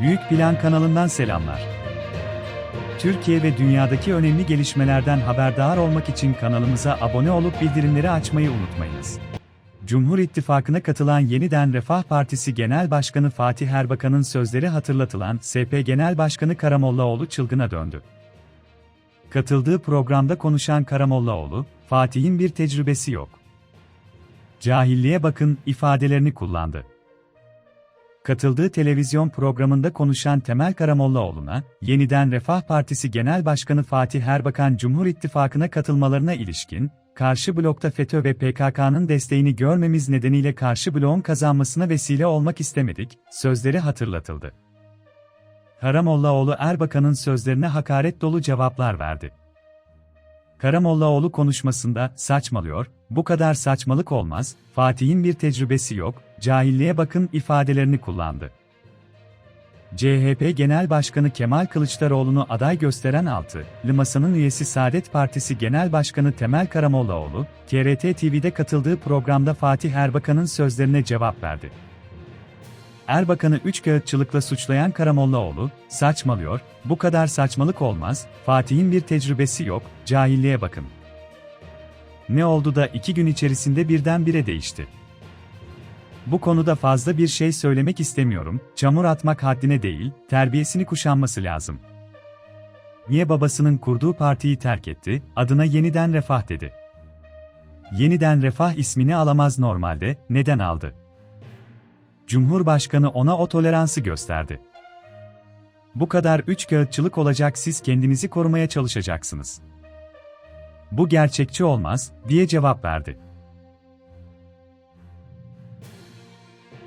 Büyük Plan kanalından selamlar. Türkiye ve dünyadaki önemli gelişmelerden haberdar olmak için kanalımıza abone olup bildirimleri açmayı unutmayınız. Cumhur İttifakı'na katılan Yeniden Refah Partisi Genel Başkanı Fatih Erbakan'ın sözleri hatırlatılan SP Genel Başkanı Karamollaoğlu çılgına döndü. Katıldığı programda konuşan Karamollaoğlu, Fatih'in bir tecrübesi yok. Cahilliğe bakın ifadelerini kullandı. Katıldığı televizyon programında konuşan Temel Karamollaoğlu'na, Yeniden Refah Partisi Genel Başkanı Fatih Erbakan Cumhur İttifakı'na katılmalarına ilişkin, karşı blokta FETÖ ve PKK'nın desteğini görmemiz nedeniyle karşı bloğun kazanmasına vesile olmak istemedik, sözleri hatırlatıldı. Karamollaoğlu Erbakan'ın sözlerine hakaret dolu cevaplar verdi. Karamollaoğlu konuşmasında, saçmalıyor, bu kadar saçmalık olmaz, Fatih'in bir tecrübesi yok, cahilliğe bakın ifadelerini kullandı. CHP Genel Başkanı Kemal Kılıçdaroğlu'nu aday gösteren altı, Masanın üyesi Saadet Partisi Genel Başkanı Temel Karamollaoğlu, TRT TV'de katıldığı programda Fatih Erbakan'ın sözlerine cevap verdi. Erbakan'ı üç kağıtçılıkla suçlayan Karamollaoğlu, saçmalıyor, bu kadar saçmalık olmaz, Fatih'in bir tecrübesi yok, cahilliğe bakın. Ne oldu da iki gün içerisinde birdenbire değişti? Bu konuda fazla bir şey söylemek istemiyorum, çamur atmak haddine değil, terbiyesini kuşanması lazım. Niye babasının kurduğu partiyi terk etti, adına yeniden refah dedi. Yeniden refah ismini alamaz normalde, neden aldı? Cumhurbaşkanı ona o toleransı gösterdi. Bu kadar üç kağıtçılık olacak siz kendinizi korumaya çalışacaksınız. Bu gerçekçi olmaz, diye cevap verdi.